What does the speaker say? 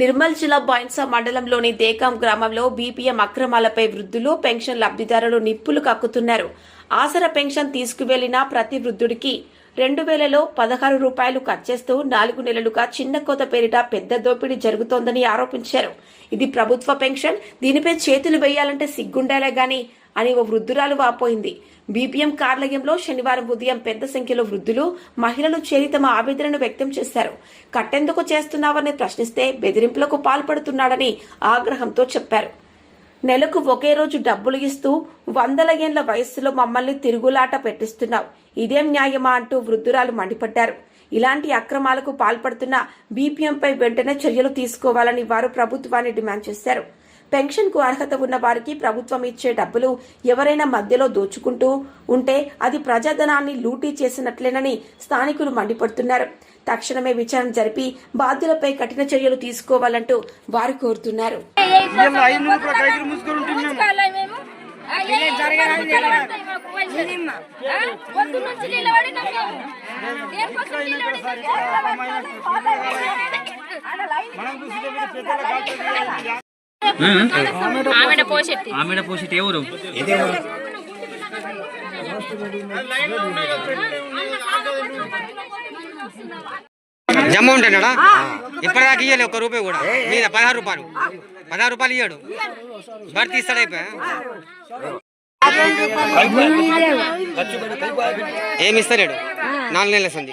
నిర్మల్ జిల్లా బైన్సా మండలంలోని దేకాం గ్రామంలో బీపీఎం అక్రమాలపై వృద్ధులు పెన్షన్ లబ్ధిదారులు నిప్పులు కక్కుతున్నారు. ఆసర పెన్షన్ తీసుకువెళ్ళిన ప్రతి వృద్ధుడికి రెండు వేలలో పదహారు రూపాయలు కట్ చేస్తూ నాలుగు నెలలుగా చిన్న కోత పేరిట పెద్ద దోపిడీ జరుగుతోందని ఆరోపించారు. ఇది ప్రభుత్వ పెన్షన్ దీనిపై చేతులు వేయాలంటే సిగ్గుండాలే గాని అని ఓ వృద్ధురాలు వాపోయింది. బీపీఎం కార్యాలయంలో శనివారం ఉదయం పెద్ద సంఖ్యలో వృద్ధులు మహిళలు చేరి తమ ఆవేదనను వ్యక్తం చేశారు. కట్టెందుకు చేస్తున్నావని ప్రశ్నిస్తే బెదిరింపులకు పాల్పడుతున్నాడని ఆగ్రహంతో చెప్పారు. నెలకు ఒకే రోజు డబ్బులు ఇస్తూ వందల ఏళ్ళ వయస్సులో మమ్మల్ని తిరుగులాట పెట్టిస్తున్నావు. ఇదేం న్యాయమా? అంటూ వృద్ధురాలు మండిపడ్డారు. ఇలాంటి అక్రమాలకు పాల్పడుతున్న బీపీఎంపై వెంటనే చర్యలు తీసుకోవాలని వారు ప్రభుత్వాన్ని డిమాండ్ చేశారు. పెన్షన్కు అర్హత ఉన్న వారికి ప్రభుత్వం ఇచ్చే డబ్బులు ఎవరైనా మధ్యలో దోచుకుంటూ ఉంటే అది ప్రజాధనాన్ని లూటీ చేసినట్లేనని స్థానికులు మండిపడుతున్నారు. తక్షణమే విచారణ జరిపి బాధ్యులపై కఠిన చర్యలు తీసుకోవాలంటూ వారు కోరుతున్నారు. మనం ఆమెడ పోసిట్ ఎవరు? జమ్మ ఉంటాడా ఇప్పటిదాకా ఇయ్యాలి ఒక్క రూపాయి కూడా. మీద పదహారు రూపాయలు. పదహారు రూపాయలు ఇయ్యాడు. ఇస్తాడు అయిపోయా ఏమి ఇస్తలేడు? నాలుగు నెలల సంది.